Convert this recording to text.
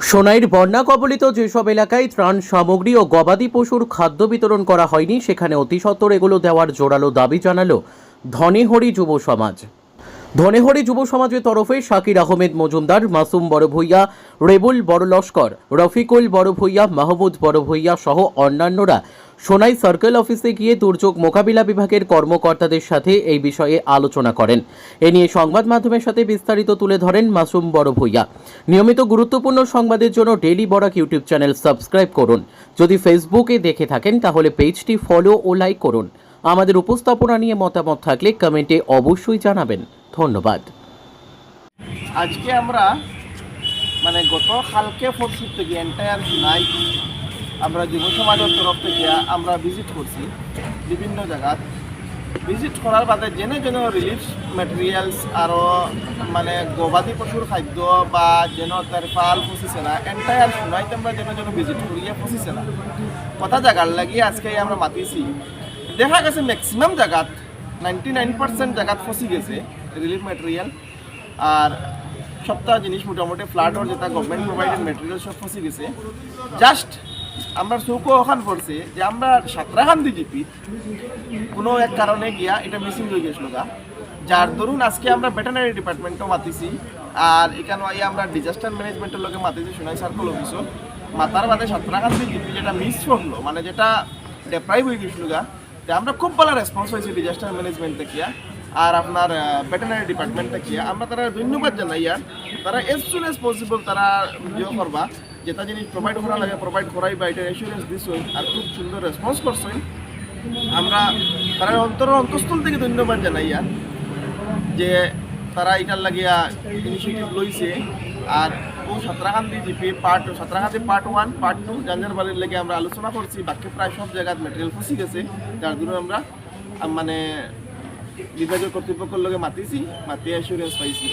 সোনাইর বন্যা কবলিত যেসব এলাকায় ত্রাণ সামগ্রী ও গবাদি পশুর খাদ্য বিতরণ করা হয়নি, সেখানে অতিসত্বর এগুলো দেওয়ার জোরালো দাবি জানালো ধনেহরি যুব সমাজ। ধনেহরি যুব সমাজের তরফে শাকির আহমেদ মজুমদার, মাসুম বড় ভূঁইয়া রেবুল বড় লস্কর রফিকুল বড় ভূঁইয়া মাহমুদ বড় ভূঁইয়া সহ অন্যান্যরা সোনাই সার্কেল অফিসে গিয়ে দুর্যোগ মোকাবিলা বিভাগের কর্মকর্তাদের সাথে এই বিষয়ে আলোচনা করেন। এ নিয়ে সংবাদ মাধ্যমের সাথে বিস্তারিত তুলে ধরেন মাসুম বড় ভূঁইয়া নিয়মিত গুরুত্বপূর্ণ সংবাদের জন্য daily Barak YouTube channel subscribe করুন। যদি ফেসবুকে দেখে থাকেন, তাহলে পেজটি ফলো ও লাইক করুন। আমাদের উপস্থাপনা নিয়ে মতামত থাকলে কমেন্টে অবশ্যই জানাবেন। ধন্যবাদ। আজকে আমরা মানে গত কালকে ফোর্সিপ থেকে এন্টায়ার নাই আমরা যুব সমাজের তরফ থেকে আমরা ভিজিট করছি বিভিন্ন জায়গাত। ভিজিট করার বাদে জেনে জেনে রিলিফ মেটেরিয়ালস আরও মানে গবাদি পশুর খাদ্য বা যেন তার ফাল ফসিছে না এন্টায়ার শোনাইতে আমরা যেন যেন ভিজিট করিয়া ফসিছে না। কথা জায়গার লাগিয়ে আজকে আমরা মাতিছি। দেখা গেছে ম্যাক্সিমাম জায়গাত নাইনটি নাইন পার্সেন্ট জায়গাত ফসি গেছে। রিলিফ মেটেরিয়াল আর সবটা জিনিস মোটামুটি ফ্ল্যাটর যেটা গভর্নমেন্ট প্রোভাইডেড মেটেরিয়াল সব ফসি গেছে। জাস্ট আমরা চৌকো ওখান পড়ছে যে আমরা সাতরাখান্দি জিপি। কোনো এক কারণে গিয়া এটা মিসিং হয়ে গেছিল গা। যার দরুন আজকে আমরা ভেটেনারি ডিপার্টমেন্টও মাতিছি। আর এখানে আইয়া আমরা ডিজাস্টার ম্যানেজমেন্টের লোকে মাতিছি সোনাই সার্কল অফিসও মাতার বাদে সাতরাখান্দি জিপি যেটা মিস করল মানে যেটা ডেপ্রাইভ হয়ে গেছিল গা আমরা খুব ভালো রেসপন্স হয়েছি ডিজাস্টার ম্যানেজমেন্ট থেকে আর আপনার ভেটেনারি ডিপার্টমেন্ট থেকে আমরা তারা ধন্যবাদ জানাই আর। তারা এজ সুন এজ পসিবল তারা ইয়ে করবা, যেটা জিনিস প্রোভাইড করা লাগে প্রোভাইড করাই বা এটা এসুরেন্স দিছই আর খুব সুন্দর রেসপন্স করছই। আমরা তারা অন্তর অন্তঃস্থল থেকে ধন্যবাদ জানাই আর, যে তারা এটার লাগিয়া ইনিশিয়েটিভ লইছে। আর ও Santrakandi GP part Santrakandi part one part two জাঞ্জার বাড়ির লেগে আমরা আলোচনা করছি। বাকি প্রায় সব জায়গায় মেটেরিয়াল ফসি গেছে, যার জন্য আমরা মানে বিভাগীয় কর্তৃপক্ষের লগে মাতিছি মাতি অ্যাসুরেন্স পাইছি।